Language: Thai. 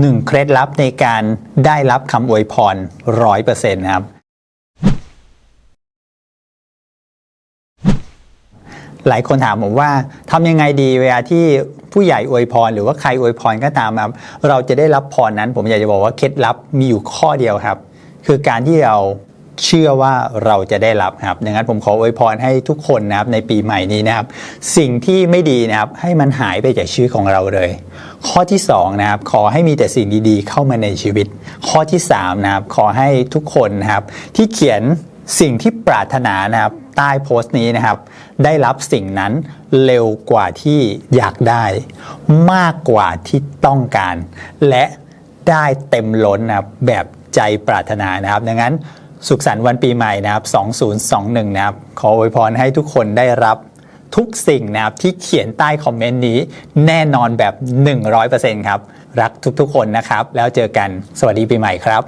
หนึ่งเคล็ดลับในการได้รับคำอวยพรร้อยเปอร์เซ็นต์ครับ หลายคนถามผมว่าทำยังไงดีเวลาที่ผู้ใหญ่อวยพร หรือว่าใครอวยพรก็ตามครับ เราจะได้รับพรนั้น ผมอยากจะบอกว่าเคล็ดลับมีอยู่ข้อเดียวครับ คือการที่เรา เชื่อว่าเราจะได้รับครับดังนั้นผมขออวยพรให้ทุกคนนะครับในปีใหม่นี้นะครับ สิ่งที่ไม่ดีนะครับให้มันหายไปจากชีวิตของเราเลย ข้อที่สองนะครับขอให้มีแต่สิ่งดีๆ เข้ามาในชีวิต ข้อที่สามนะครับขอให้ทุกคนนะครับที่เขียนสิ่งที่ปรารถนานะครับใต้โพสต์นี้นะครับ ได้รับสิ่งนั้นเร็วกว่าที่อยากได้ มากกว่าที่ต้องการ และได้เต็มล้นนะครับแบบใจปรารถนานะครับ ดังนั้น สุขสันต์วันปีใหม่นะครับ 2021 นะครับ ขออวยพรให้ทุกคนได้รับทุกสิ่งนะครับที่เขียนใต้คอมเมนต์นี้แน่นอนแบบ 100%ครับ รักทุกๆคนนะครับ แล้วเจอกันสวัสดีปีใหม่ครับ